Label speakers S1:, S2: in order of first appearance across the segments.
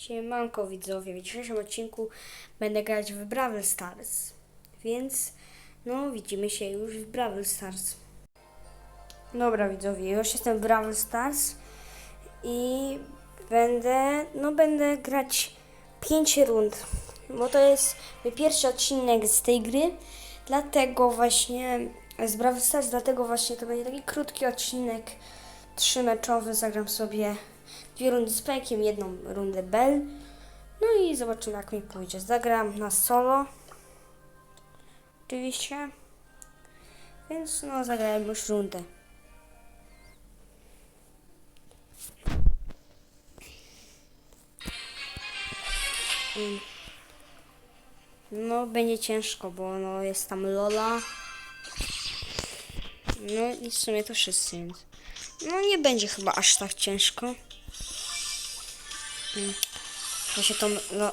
S1: Siemanko widzowie, w dzisiejszym odcinku będę grać w Brawl Stars, więc no widzimy się już w Brawl Stars. Dobra widzowie, już jestem w Brawl Stars i będę, no będę grać 5 rund, bo to jest mój pierwszy odcinek z tej gry, dlatego właśnie z Brawl Stars, dlatego właśnie to będzie taki krótki odcinek, trzymeczowy, zagram sobie dwie rundy z Pekiem, jedną rundę Bell. No i zobaczymy jak mi pójdzie. Zagram na solo. Oczywiście. Więc no zagrałem już rundę. Mm. No będzie ciężko, bo no jest tam Lola. No i w sumie to wszyscy, no nie będzie chyba aż tak ciężko. Mm. Ja się tą lo,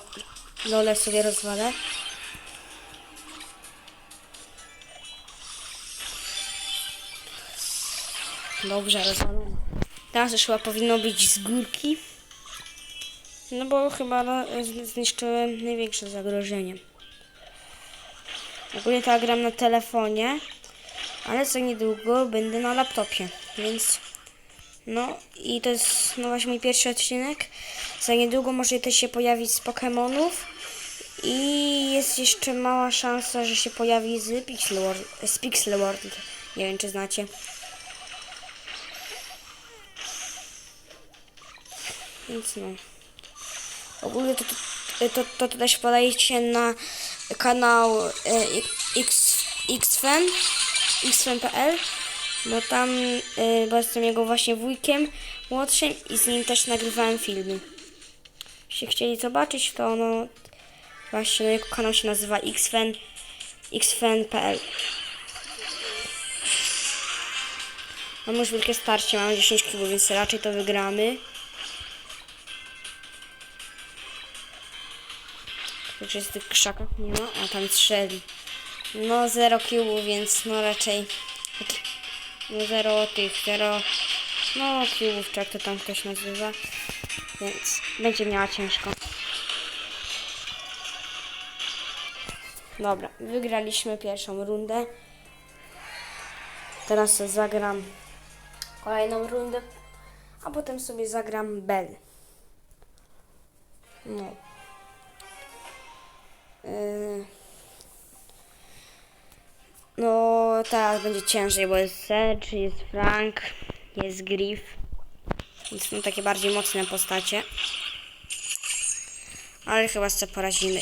S1: lolę sobie rozwalę. Dobrze, rozwalone. Teraz już chyba powinno być z górki. No bo chyba no, zniszczyłem największe zagrożenie. Ogólnie to gram na telefonie, ale za niedługo będę na laptopie, więc no i to jest no właśnie mój pierwszy odcinek. Za niedługo może się pojawić z Pokémonów. I jest jeszcze mała szansa, że się pojawi z Pixel World. Z Pixel World. Nie wiem czy znacie. Więc no. Ogólnie to, to, to, to też podajcie na kanał e, X, XFan, xfan.pl bo tam, y, bo jestem jego właśnie wujkiem młodszym i z nim też nagrywałem filmy. Jeśli chcieli zobaczyć, to no właśnie jego kanał się nazywa xfan, xfan.pl Mam już wielkie starcie, mam 10 kubów, więc raczej to wygramy. Także jest tych krzakach nie ma, a tam strzeli. No 0 kubów, więc no raczej no zero tych, zero, no cubów, czy jak to tam ktoś nazywa, więc będzie miała ciężko. Dobra, wygraliśmy pierwszą rundę. Teraz zagram kolejną rundę, a potem sobie zagram Bell. No. Yy. No, teraz będzie ciężej, bo jest Sedge, jest Frank, jest Griff. Więc są takie bardziej mocne postacie. Ale chyba sobie poradzimy.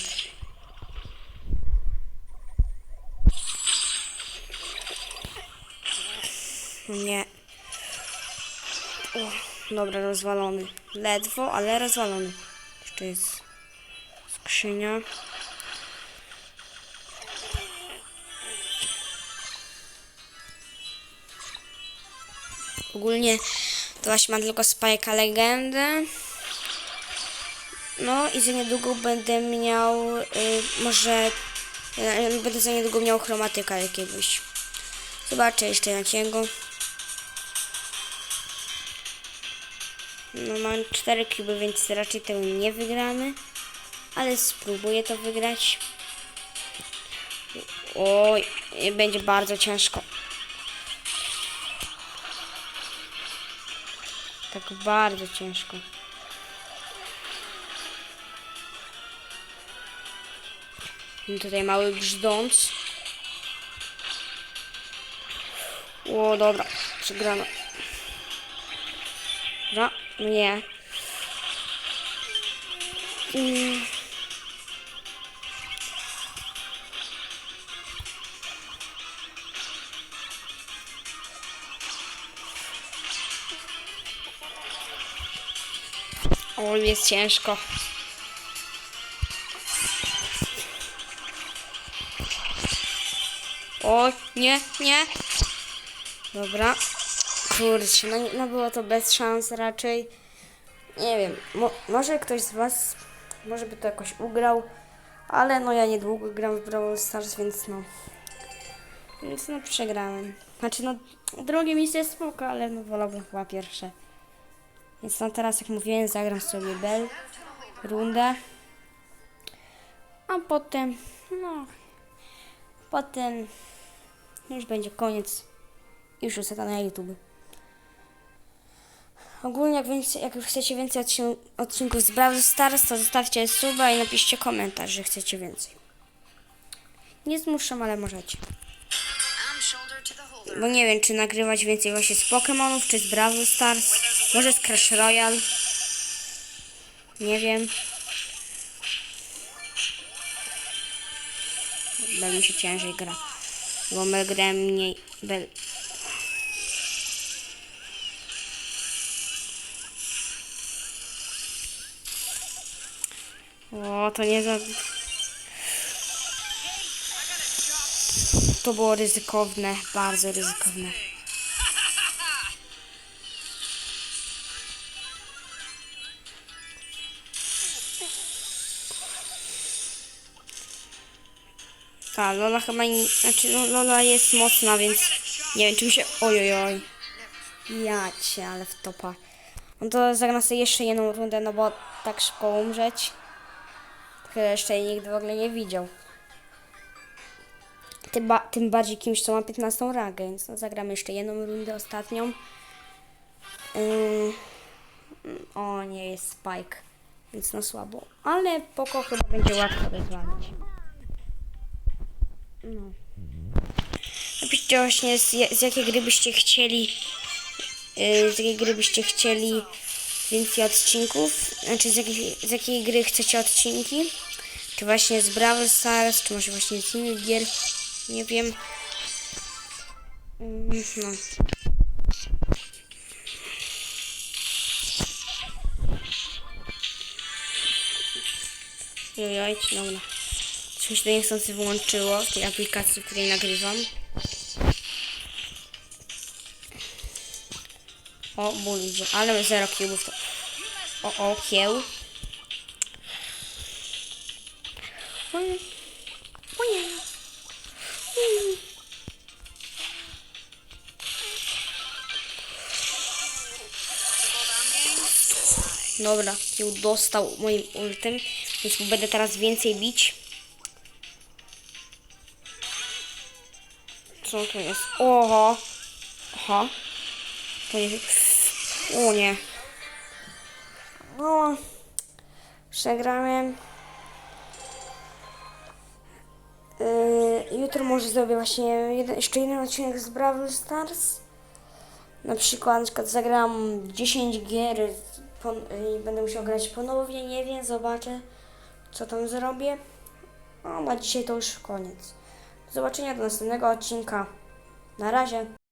S1: Nie. O, dobra, rozwalony. Ledwo, ale rozwalony. Jeszcze jest skrzynia. Ogólnie to właśnie mam tylko Spajka Legendę. No i za niedługo będę miał, y, może, y, będę za niedługo miał chromatyka jakiegoś. Zobaczę jeszcze jakiego. No mam 4 kuby, więc raczej tego nie wygramy. Ale spróbuję to wygrać. Oj, będzie bardzo ciężko. Tak bardzo ciężko. I tutaj mały brzdąc. O, dobra, przegrano. Dobra, nie. Mm. Jest ciężko. O, nie, nie. Dobra. Kurczę, no, no było to bez szans raczej. Nie wiem, mo może ktoś z Was, może by to jakoś ugrał, ale no ja niedługo gram w Brawl Stars, więc no. Więc no przegrałem. Znaczy no, drugie miejsce jest spoko, ale no wolałbym chyba pierwsze. Więc no teraz, jak mówiłem, zagram sobie Bell. rundę. A potem, no, potem już będzie koniec. Już wrzucę to na YouTube. Ogólnie, jak, więcej, jak chcecie więcej odcin- odcinków z Brawl Stars, to zostawcie suba i napiszcie komentarz, że chcecie więcej. Nie zmuszam, ale możecie. Bo nie wiem, czy nagrywać więcej właśnie z Pokémonów, czy z Brawl Stars. Może z Crash Royale. Nie wiem. Bel mi się ciężej gra. Bo my grałem mniej. Bel... O, to nie za... To było ryzykowne, bardzo ryzykowne. Ta, Lola chyba nie, znaczy no, Lola jest mocna, więc nie wiem czy mi się, ojojoj. Ja cię, ale w topa. No to zagram sobie jeszcze jedną rundę, no bo tak szybko umrzeć. Chyba jeszcze nigdy w ogóle nie widział. Tym, ba- tym bardziej kimś, co ma 15 rangę, więc no, zagramy jeszcze jedną rundę, ostatnią. Ym, o, nie jest Spike, więc no słabo. Ale Poko chyba będzie łatwo wyzwalić. No. Napiszcie właśnie z, z jakiej gry byście chcieli, yy, z jakiej gry byście chcieli więcej odcinków, znaczy z jakiej, z jakiej gry chcecie odcinki. Czy właśnie z Brawl Stars, czy może właśnie z innych gier. Nie wiem. Mm, No. Jojoj, dobra. Coś mi się to niechcący wyłączyło w tej aplikacji, w której nagrywam. O, ból idzie, ale zero cubów to... O, o, kieł. Dobra, kieł dostał moim ultem, więc będę teraz więcej bić. Co to jest? Oho. Aha. To jest... O nie. No. Przegrałem. Yy, jutro może zrobię właśnie jeden, jeszcze jeden odcinek z Brawl Stars. Na przykład, na przykład zagram 10 gier i będę musiał grać ponownie, nie wiem, zobaczę co tam zrobię. No, a dzisiaj to już koniec. Do zobaczenia do następnego odcinka. Na razie.